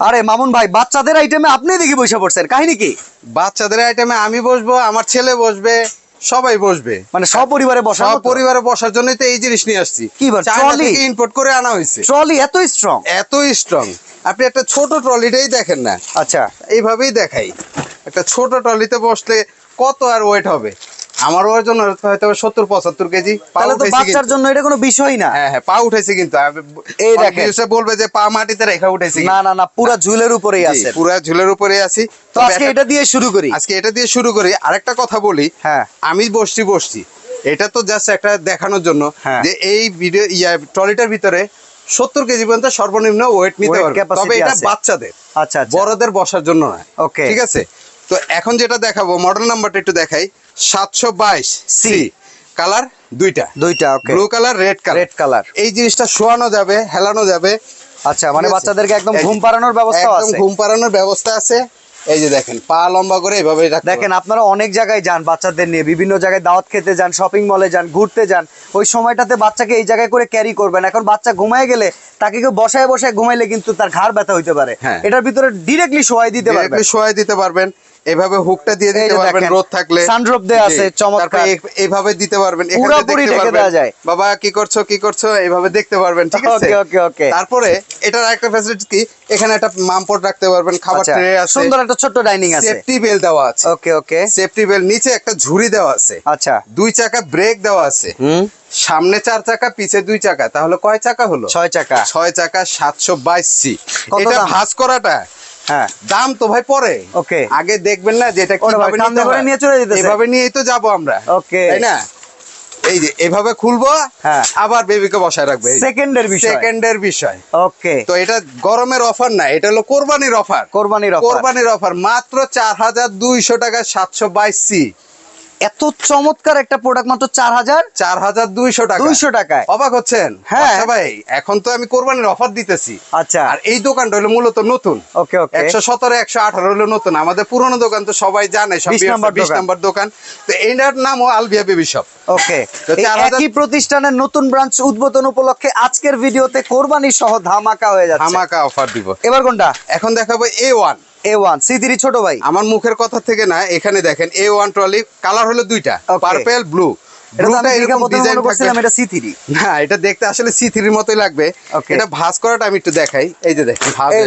আরে মামুন ভাই বাচ্চাদের আইটেমে আপনি দেখি বসে পড়ছেন কাহিনী কি? বাচ্চাদের আইটেমে আমি বসবো আমার ছেলে বসবে সবাই বসবে। মানে সপরিবারে বসা সব পরিবারে বসার জন্যই তো এই জিনিস নিয়ে আসছি। কি trolley? ইম্পোর্ট করে আনা হয়েছে। ট্রলি এত স্ট্রং এত স্ট্রং আপনি একটা ছোট ট্রলিটাই দেখেন না। আচ্ছা। এইভাবেই দেখাই। একটা ছোট ট্রলিতে বসলে কত আর ওয়েট হবে? আমার ওজন হয়তো সত্তর পঁচাত্তর কেজি তাহলে তো বাচ্চার জন্য এটা কোনো বিষয় না। হ্যাঁ হ্যাঁ পা উঠেছে কিন্তু। আমি- এই দেখেন। বলবে যে পা মাটিতে রেখা উঠেছে না না না পুরা ঝুলের উপরেই আছে। পুরো ঝুলের উপরে আছি। তো আজকে এটা দিয়ে শুরু করি। আজকে এটা দিয়ে শুরু করি। আরেকটা কথা বলি। হ্যাঁ। আমি বসছি বসছি। এটা তো জাস্ট একটা দেখানোর জন্য হ্যাঁ। যে এই ভিডিও ইয়া ট্রলিটার ভিতরে সত্তর কেজি পর্যন্ত সর্বনিম্ন ওয়েট নিতে পারবে। তবে এটা বাচ্চাদের। আচ্ছা আচ্ছা। বড়দের বসার জন্য না Okay. ঠিক আছে? তো এখন যেটা দেখাবো মডেল নাম্বারটা একটু দেখাই। সাতশো বাইশ সি। কালার দুইটা। দুইটা blue colour red colour red colour এই জিনিসটা শোয়ানো যাবে হেলানো যাবে। আচ্ছা মানে বাচ্চাদেরকে একদম ঘুম পাড়ানোর ব্যবস্থা একদম আছে? ঘুম পাড়ানোর ব্যবস্থা আছে। এই যে দেখেন পা লম্বা করে এভাবে দেখেন আপনারা অনেক জায়গায় যান বাচ্চাদের নিয়ে বিভিন্ন জায়গায় দাওয়াত খেতে যান শপিং মলে যান ঘুরতে যান। ওই সময়টাতে বাচ্চাকে এই জায়গায় করে ক্যারি করবেন। এখন বাচ্চা ঘুমায় গেলে তাকে কেউ বসায় বসায় ঘুমাইলে কিন্তু তার ঘাড় ব্যথা হইতে পারে। হ্যাঁ। এটার ভিতরে ডিরেক্টলি শোয়াই দিতে পারবেন। শোয়াই দিতে পারবেন। এভাবে হুকটা দিয়ে দিতে পারবেন রোদ থাকলে। দেয়া আছে, চমৎকার। এইভাবে দিতে পারবেন এখান দেখতে পারবেন। বাবা কি করছ কি করছ? এইভাবে দেখতে পারবেন ঠিক আছে? ওকে ওকে ওকে। তারপরে এটার আরেকটা ফ্যাসিলিটি কি? এখানে একটা মামপট রাখতে পারবেন খাবার আচ্ছা ট্রে আছে। সুন্দর একটা ছোট্ট ডাইনিং আছে। সেফটি বেল দেওয়া আছে। ওকে ওকে। সেফটি বেল নিচে একটা ঝুড়ি দেওয়া আছে। আচ্ছা। দুই চাকা ব্রেক দেওয়া আছে। হুম। সামনে চার চাকা পিছে দুই চাকা। তাহলে কয় চাকা হলো? ছয় চাকা। ছয় চাকা সাতশো বাইশ সি এটা? ভাঁজ করাটা হ্যাঁ। দাম তো ভাই পরে। ওকে আগে দেখবেন না যে এটা কীভাবে নিতে হয়। নিয়ে চলে যেতে এভাবে নিয়েই তো যাব আমরা। ওকে তাই না? এই যে এভাবে খুলবো হ্যাঁ। আবার বেবিকে বসায় রাখবে। সেকেন্ডের বিষয়। সেকেন্ডের বিষয়। ওকে তো এটা গরমের অফার না এটা হলো কোরবানির অফার কোরবানির অফার কোরবানির অফার মাত্র চার হাজার দুইশো টাকা সাতশো বাইশ সি। এত চমৎকার একটা প্রোডাক্ট মাত্র চার হাজার চার হাজার দুইশো টাকা। দুইশো টাকায়। অবাক হচ্ছেন? হ্যাঁ। আচ্ছা ভাই এখন তো আমি কোরবানির অফার দিতেছি। আচ্ছা। আর এই দোকানটা হলো মূলত নতুন। ওকে ওকে। একশো সতেরো একশো আঠারো হলো নতুন। আমাদের পুরনো দোকান তো সবাই জানে সব 20 বিশ। নাম্বার দোকান। তো এইটার নামও আলবিয়া বেবি শপ। ওকে। তো এই 4000 একই প্রতিষ্ঠানের নতুন ব্রাঞ্চ উদ্বোধন উপলক্ষে আজকের ভিডিওতে কোরবানি সহ ধামাকা হয়ে যাচ্ছে। হামাকা অফার দিব। এবার কোনটা? এখন দেখাবো A one A one C three ছোট ভাই। আমার মুখের কথা থেকে না এখানে দেখেন এ ওয়ান ট্রলি কালার হলো দুইটা পার্পেল ব্লু এটা দেখতে আসলে সি থ্রির মতোই লাগবে. এটা ভাঁজ করাটা আমি একটু দেখাই। এই যে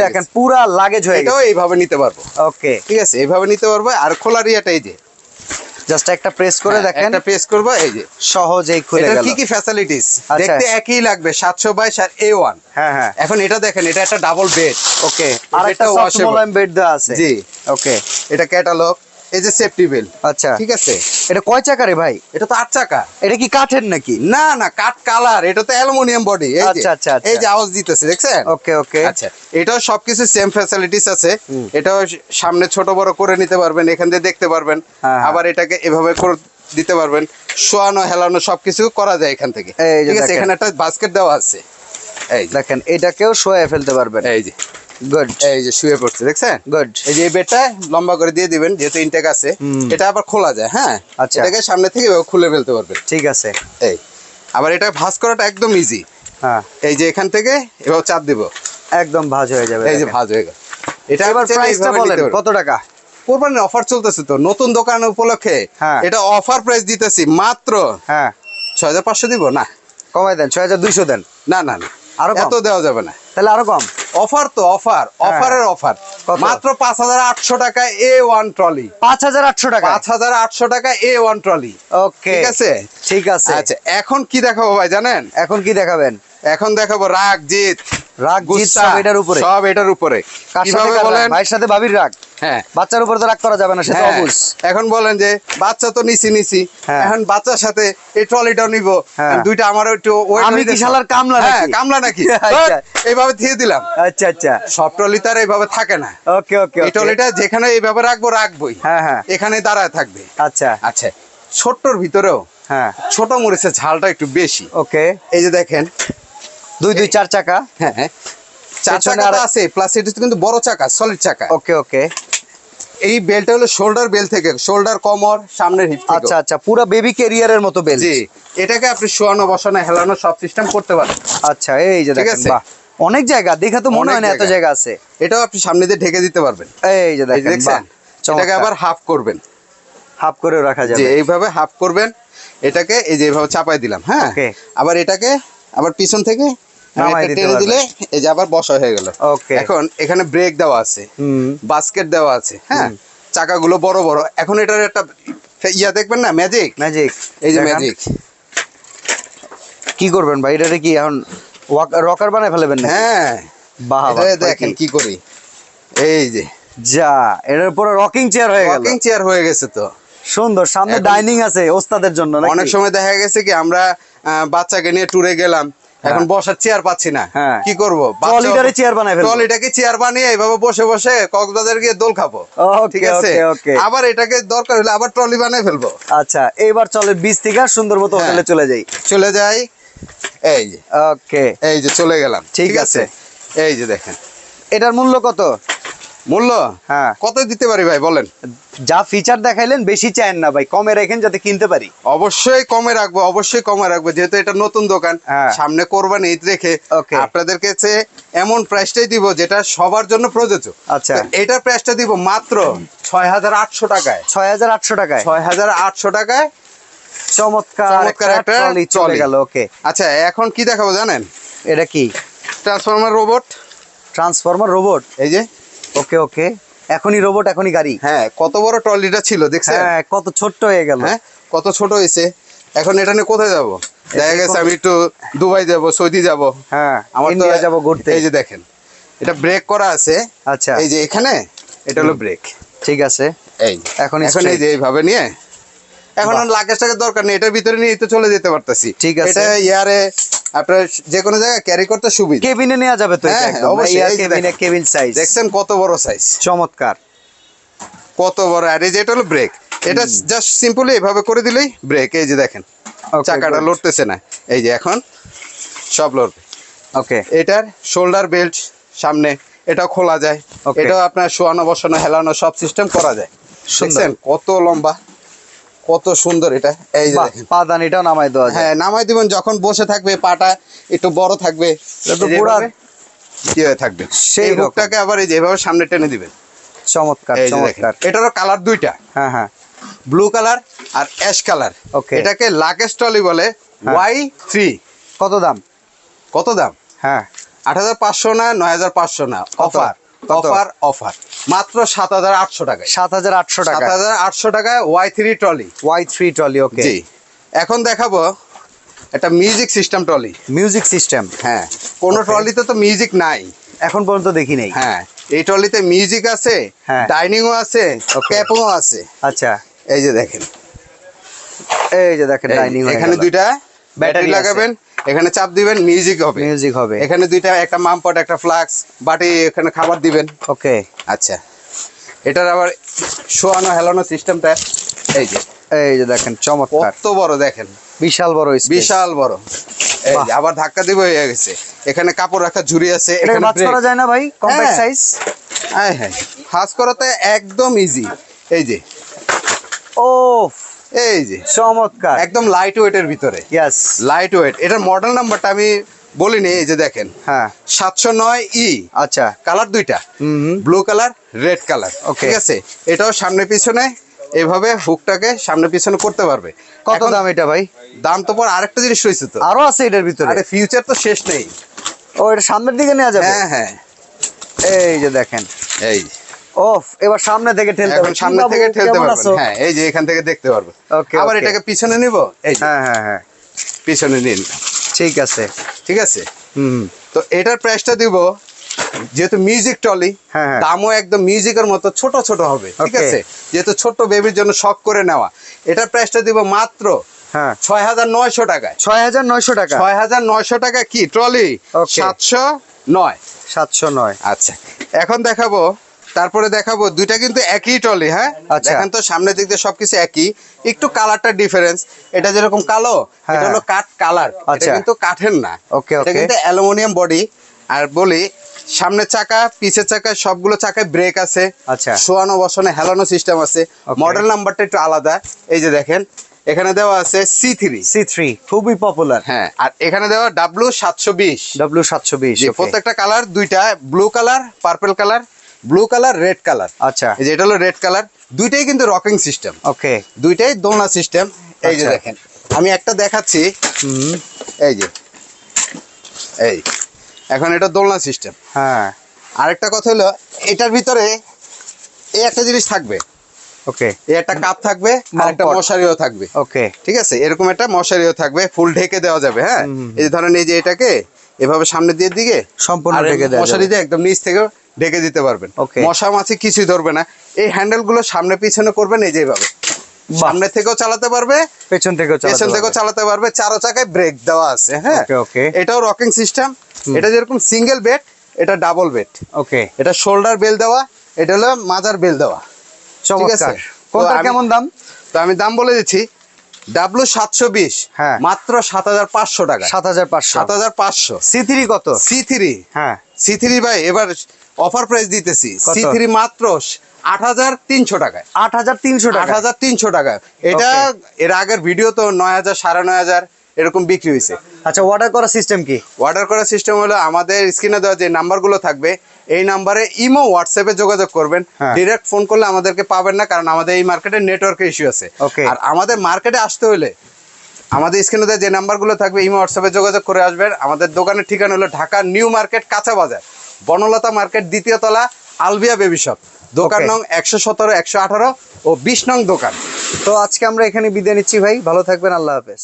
দেখেন পুরা লাগেজ হয়ে এটাও এইভাবে নিতে পারব। ওকে ঠিক আছে এইভাবে নিতে পারব। আর খোলার ইয়েটা এই যে জাস্ট একটা প্রেস করে হ্যাঁ, দেখেন। একটা প্রেস করব এই যে। সহজেই খুলে এটা কি কি ফ্যাসিলিটিস আচ্ছা। দেখতে একই লাগবে সাতশো বাইশ আর এ ওয়ান হ্যাঁ হ্যাঁ। এখন এটা দেখেন এটা একটা ডাবল বেড ওকে আর একটা। মোলায়েম বেড দেওয়া আছে। জি। ওকে এটা ক্যাটালগ এই যে সেফটি বেল আচ্ছা। ঠিক আছে? এটা কয় চাকা রে ভাই? এটা তো আট চাকা। এটা কি কাঠের নাকি? না না কাঠ কালার। এটা তো অ্যালুমিনিয়াম বডি আচ্ছা, আচ্ছা, আচ্ছা। এই যে আওয়াজ দিতেছে দেখছেন? ওকে ওকে। আচ্ছা। এটাও সবকিছু সেম ফ্যাসিলিটিস আছে। এটাও সামনে ছোট বড় করে নিতে পারবেন এখান দিয়ে দেখতে পারবেন। হ্যাঁ, হ্যাঁ। আবার এটাকে এভাবে করে দিতে পারবেন। শোয়ানো হেলানো সবকিছু করা যায় এখান থেকে। ঠিক আছে? এখানে একটা বাস্কেট দেওয়া আছে। এই দেখেন এটাকেও শোয়ে ফেলতে পারবেন। এই যে। গুড এই যে শুয়ে পড়ছে দেখছেন? গুড এই যে বেডটা লম্বা করে দিয়ে দিবেন যেহেতু ইনটেক আছে এটা আবার খোলা যায় হ্যাঁ? আচ্ছা। এটাকে সামনে থেকে খুলে ফেলতে পারবেন। ঠিক আছে। এই। আবার এটা ভাঁজ করাটা একদম ইজি হ্যাঁ। এই যে এখান থেকে এভাবে চাপ দিব। একদম ভাজ হয়ে যাবে এই যে ভাঁজ হয়ে গেল। এটা এবার চাইলে প্রাইসটা বলেন কত টাকা? কোরবানির অফার চলতেছে তো নতুন দোকান উপলক্ষে। হ্যাঁ। এটা অফার প্রাইস দিতেছি মাত্র হ্যাঁ। ছয় হাজার পাঁচশো দিব না? কমাই দেন ছয় হাজার দুইশো দেন। না না না। আরও কম? এত দেওয়া যাবে না। তাহলে আরও কম। অফার তো অফার অফারের অফার মাত্র পাঁচ হাজার আটশো টাকা এ ওয়ান ট্রলি পাঁচ হাজার আটশো টাকা? পাঁচ হাজার আটশো টাকা এ ওয়ান ট্রলি ওকে ঠিক আছে? ঠিক আছে। আচ্ছা এখন কি দেখাবো ভাই জানেন? এখন কি দেখাবেন? এখন দেখাবো রাগ জিত রাগ সব এটার উপরে। সব এটার উপরে। কীভাবে বলেন? ভাইয়ের সাথে ভাবির রাগ। হ্যাঁ। বাচ্চার উপর তো রাগ করা যাবে না সে তো হ্যাঁ, অবুঝ। এখন বলেন যে বাচ্চা তো নিছি নিছি হ্যাঁ। এখন বাচ্চার সাথে এই ট্রলিটাও নিব। হ্যাঁ। দুইটা আমারও একটু আমি কি শালার কামলা নাকি? কামলা নাকি? আচ্ছা। এইভাবে দিয়ে দিলাম। আচ্ছা আচ্ছা। সব ট্রলি তার এইভাবে থাকে না। ওকে ওকে এই ট্রলিটা যেখানে এইভাবে রাখব রাখবোই। হ্যাঁ হ্যাঁ। এখানে দাঁড়ায় থাকবে। আচ্ছা। আচ্ছা ছোট্টর ভিতরেও হ্যাঁ। ছোট মরিচের ঝালটা একটু বেশি। ওকে। এই যে দেখেন দুই দুই চার চাকা। হ্যাঁ হ্যাঁ। চার চাকা আছে প্লাস এটা কিন্তু বড় চাকা সলিড চাকা। ওকে ওকে এই বেলটা হলো শোল্ডার বেল থেকে শোল্ডার কমর সামনের হিপ থেকে। আচ্ছা আচ্ছা পুরো বেবি ক্যারিয়ারের মতো বেল জি এটাকে আপনি শোয়ানো বসানো হেলানো সব সিস্টেম করতে পারেন। আচ্ছা এই যে দেখেন বাহ। অনেক জায়গা দেখে তো মনে হয় না এত জায়গা। আছে। এটাও আপনি সামনে দিয়ে ঢেকে দিতে পারবেন। এই যে দেখেন দেখছেন? এটাকে আবার হাফ করবেন। হাফ করে রাখা যাবে। এইভাবে হাফ করবেন। এটাকে এই যে এইভাবে চাপাই দিলাম হ্যাঁ. আবার এটাকে আবার পিছন থেকে টেনে দিলে এই যে আবার বসা হয়ে গেল। এখন এখানে ব্রেক দেওয়া আছে বাস্কেট দেওয়া আছে হ্যাঁ? চাকাগুলো বড় বড়। এখন এটার একটা ইয়া দেখবেন না? ম্যাজিক ম্যাজিক এই যে ম্যাজিক কি করবেন ভাই? এটারে কি এখন রকার বানায় ফেলবেন হ্যাঁ। বাহ দেখেন কি করি। এই যে। যা এটার পুরো রকিং চেয়ার হয়ে গেল। চেয়ার হয়ে গেছে তো। সুন্দর সামনে ডাইনিং আছে ওস্তাদের জন্য অনেক সময় দেখা গেছে কি আমরা বাচ্চাকে নিয়ে ট্যুরে গেলাম। এখন বসার চেয়ার পাচ্ছি না। হ্যাঁ। কি করব? ট্রলিটারে চেয়ার বানাই। ট্রলিটাকে চেয়ার বানিয়ে এইভাবে বসে বসে কক্সবাজার গিয়ে দোল খাব। ঠিক আছে. আবার এটাকে দরকার হলে আবার ট্রলি বানিয়ে ফেলব। আচ্ছা এইবার চলে বীজ থেকে সুন্দর মতো হ্যাঁ। হোটেলে চলে যাই। চলে যাই। এই যে। ওকে এই যে চলে গেলাম। ঠিক আছে। এই যে দেখেন। এটার মূল্য কত? মূল্য? হ্যাঁ। কত দিতে পারি ভাই বলেন। যা ফিচার দেখাইলেন বেশি চায়েন না ভাই কমে রাখেন যাতে কিনতে পারি। অবশ্যই কমে রাখব অবশ্যই কমে রাখব যেহেতু এটা নতুন দোকান। হ্যাঁ। সামনে কোরবানি ঈদ রেখে. আপনাদের কাছে এমন প্রাইসটাই দিব যেটা সবার জন্য প্রযোজ্য। আচ্ছা। তো এটার প্রাইসটা দিব মাত্র ছয় হাজার আটশো টাকায়। ছয় হাজার আটশো টাকায়? ছয় হাজার আটশো টাকায় চমৎকার চমৎকার একটা চলে। গেল ওকে আচ্ছা এখন কি দেখাবো জানেন? এটা কি? ট্রান্সফরমার রোবট ট্রান্সফরমার রোবট এই যে। ওকে ওকে। এখনই রোবট এখনই গাড়ি। হ্যাঁ কত বড় ট্রলিটা ছিল দেখছেন? হ্যাঁ কত ছোট্ট হয়ে গেল। হ্যাঁ কত ছোট হয়েছে। এখন এটা নিয়ে কোথায় যাব? দেখা গেছে আমি একটু দুবাই যাব সৌদি যাব। হ্যাঁ আমার তো যাব ঘুরতে। এই যে দেখেন এটা ব্রেক করা আছে। আচ্ছা। এই যে এখানে এটা হলো ব্রেক ঠিক আছে। এই এখন এখন এই যে এইভাবে নিয়ে এখন লাগেজ টাকার দরকার নেই এটার ভিতরে নিয়ে তো চলে যেতে পারতেছি। ঠিক আছে। এটা ইয়ারে আপনার যে কোনো জায়গায় ক্যারি করতে সুবিধা। কেবিনে নেওয়া যাবে তো হ্যাঁ, অবশ্যই, কেবিনে কেবিন সাইজ দেখছেন কত বড় সাইজ চমৎকার। কত বড়। আর এই যে এটা হলো ব্রেক এটা জাস্ট সিম্পলি এভাবে করে দিলেই ব্রেক এই যে দেখেন চাকাটা লড়তেছে না। এই যে এখন সব লড়বে। ওকে এটার শোল্ডার বেল্ট সামনে এটাও খোলা যায়. এটাও আপনার শোয়ানো বসানো হেলানো সব সিস্টেম করা যায়। দেখছেন কত লম্বা? কত সুন্দর এটা। এই যে দেখেন। পাদানিটাও নামাই দেওয়া যায়। হ্যাঁ নামাই দিবেন যখন বসে থাকবে পাটা একটু বড় থাকবে পুরা থাকবে? সেই। হুকটাকে আবার এই যে এভাবে সামনে টেনে দিবেন। চমৎকার চমৎকার। এটারও কালার দুইটা। হ্যাঁ হ্যাঁ। ব্লু কালার আর অ্যাশ কালার। ওকে। এটাকে লাকেশ ট্রলি বলে হ্যাঁ। Y three. কত দাম? কত দাম? হ্যাঁ। আট হাজার পাঁচশো না নয় হাজার পাঁচশো না? অফার? Offer offer. মাত্র সাত হাজার আটশো টাকায়। সাত হাজার আটশো সাত টাকা হাজার আটশো টাকায় Y three trolley Y three trolley okay জি। এখন দেখাবো একটা music system trolley music system হ্যাঁ কোনো. ট্রলিতে তো মিউজিক নাই। এখন পর্যন্ত দেখি নেই। হ্যাঁ এই ট্রলিতে মিউজিক আছে হ্যাঁ। ডাইনিংও আছে ক্যাপও আছে। আচ্ছা। এই যে দেখেন। এই যে দেখেন ডাইনিং এখানে দুইটা ব্যাটারি লাগাবেন এখানে চাপ দিবেন মিউজিক হবে। মিউজিক হবে। এখানে দুইটা একটা মামপট একটা ফ্লাক্স বাটি এখানে খাবার দিবেন। ওকে আচ্ছা। এটার আবার শোয়ানো হেলানো সিস্টেমটা এই যে এই যে দেখেন চমৎকার। কত বড় দেখেন। বিশাল বড় বিশাল বড়। এই আবার ধাক্কা দিব হয়ে গেছে। এখানে কাপড় রাখা ঝুড়ি আছে এখানে বাজ করা যায় না ভাই? কম্প্যাক্ট। সাইজ হ্যাঁ হ্যাঁ। ফাঁস করাতে একদম ইজি এই যে। ও এই যে চমৎকার। একদম লাইট ওয়েটের ভিতরে। ইয়েস লাইট ওয়েট এটার মডেল নাম্বারটা আমি বলিনি এই যে দেখেন। হ্যাঁ। সাতশো নয় ই আচ্ছা। কালার দুইটা। Blue colour red colour. ঠিক আছে? এটাও সামনে পিছনে এভাবে হুকটাকে সামনে পিছনে করতে পারবে। কত দাম এটা ভাই? দাম তো পর আরেকটা জিনিস রয়েছে তো। আরও আছে এটার ভিতরে? আরে ফিউচার তো শেষ নেই। ও এটা সামনের দিকে নেওয়া যাবে? হ্যাঁ হ্যাঁ। এই যে দেখেন। এই এবার সামনে থেকে ঠেলতে এখন সামনে থেকে ঠেলতে পারবেন। হ্যাঁ এই যে এখান থেকে দেখতে পারবেন Okay, আবার এটাকে পিছনে নিব? এই হ্যাঁ হ্যাঁ হ্যাঁ। পিছনে নিন। ঠিক আছে। ঠিক আছে? হুম। তো এটার প্রাইসটা দিব যেহেতু মিউজিক টলি। দামও একদম মিউজিকের মতো ছোট ছোট হবে। ঠিক আছে? যেহেতু ছোট্ট বেবির জন্য শখ করে নেওয়া। এটার প্রাইসটা দিব মাত্র হ্যাঁ। ছয় হাজার নয়শো টাকায়। ছয় হাজার নয়শো টাকা। ছয় হাজার নয়শো টাকা কি? ট্রলি সাতশো নয়। সাতশো নয়। আচ্ছা। এখন দেখাবো তারপরে দেখাবো দুইটা কিন্তু একই ট্রলি হ্যাঁ? আচ্ছা। দেখেন তো সামনের দিক দিয়ে সবকিছু একই। একটু কালারটা ডিফারেন্স এটা যেরকম কালো হ্যাঁ, এটা হলো কাঠ কালার এটা আচ্ছা। কিন্তু কাঠের না। Okay, এটা কিন্তু অ্যালুমিনিয়াম বডি আর বলি সামনের চাকা পিছের চাকা সবগুলো চাকায় ব্রেক আছে। আচ্ছা। শোয়ানো বসানো হেলানো সিস্টেম আছে। মডেল নাম্বারটা একটু আলাদা। এই যে দেখেন এখানে দেওয়া আছে সি থ্রি সি থ্রি খুবই পপুলার হ্যাঁ আর এখানে দেওয়া ডাব্লু সাতশো বিশ। ডাব্লিউ সাতশো বিশ প্রত্যেকটা কালার দুইটা blue colour purple colour blue colour red colour আচ্ছা। এই যে এটা হলো রেড কালার দুইটাই কিন্তু রকিং সিস্টেম ওকে দুইটাই দোলনা সিস্টেম এই যে আচ্ছা। দেখেন আমি একটা দেখাচ্ছি। এই যে এই এখন এটা দোলনা সিস্টেম হ্যাঁ। আরেকটা কথা হলো এটার ভিতরে এই একটা জিনিস থাকবে। ওকে এই একটা কাপ থাকবে আর একটা মশারিও থাকবে। ওকে ঠিক আছে? এরকম একটা মশারিও থাকবে ফুল ঢেকে দেওয়া যাবে হ্যাঁ। এই ধরেন এই যে এটাকে এভাবে সামনের দিয়ে দিকে সম্পূর্ণ ঢেকে দেওয়া মশারি দিয়ে একদম নিচ থেকে ঢেকে দিতে পারবেন. মশা মাছি কিছুই ধরবে না। এই হ্যান্ডেলগুলো সামনে পিছনে করবেন এই যেভাবে। সামনে থেকেও চালাতে পারবে পেছন থেকেও পেছন থেকেও চালাতে পারবে। চারো চাকায় ব্রেক দেওয়া আছে হ্যাঁ. এটাও রকিং সিস্টেম এটা যেরকম সিঙ্গেল বেড এটা ডাবল বেড ওকে এটা শোল্ডার বেল দেওয়া এটা হলো মাজার বেল দেওয়া। চমৎকার। কেমন দাম? তো আমি দাম বলে দিচ্ছি। ডাব্লু সাতশো বিশ হ্যাঁ। মাত্র সাত হাজার পাঁচশো টাকা। সাত হাজার পাঁচশো। সাত হাজার পাঁচশো। সি থ্রি কত? সি থ্রি হ্যাঁ। সি থ্রি ভাই এবার অফার প্রাইস দিতেছি। সি থ্রি মাত্র আট হাজার তিনশো টাকায়। আট হাজার তিনশো আট টাকা হাজার তিনশো টাকা এটা এর আগের ভিডিও তো নয় হাজার সাড়ে নয় হাজার এরকম বিক্রি হয়েছে। আচ্ছা অর্ডার করার সিস্টেম কি? অর্ডার করার সিস্টেম হলো আমাদের স্ক্রিনে দেওয়া যে নাম্বারগুলো থাকবে এই নাম্বারে ইমো হোয়াটসঅ্যাপে যোগাযোগ করবেন। হ্যাঁ। ডিরেক্ট ফোন করলে আমাদেরকে পাবেন না কারণ আমাদের এই মার্কেটে নেটওয়ার্কের ইস্যু আছে. আর আমাদের মার্কেটে আসতে হলে আমাদের স্ক্রিনে যে নাম্বারগুলো থাকবে ইমো হোয়াটসঅ্যাপে যোগাযোগ করে আসবেন। আমাদের দোকানের ঠিকানা হলো ঢাকা নিউ মার্কেট কাঁচা বাজার। বনলতা মার্কেট দ্বিতীয় তলা আলবিয়া বেবি শপ। দোকান. নং একশো সতেরো একশো আঠারো ও বিশ নং দোকান। তো আজকে আমরা এখানে বিদায় নিচ্ছি ভাই ভালো থাকবেন আল্লাহ হাফেজ।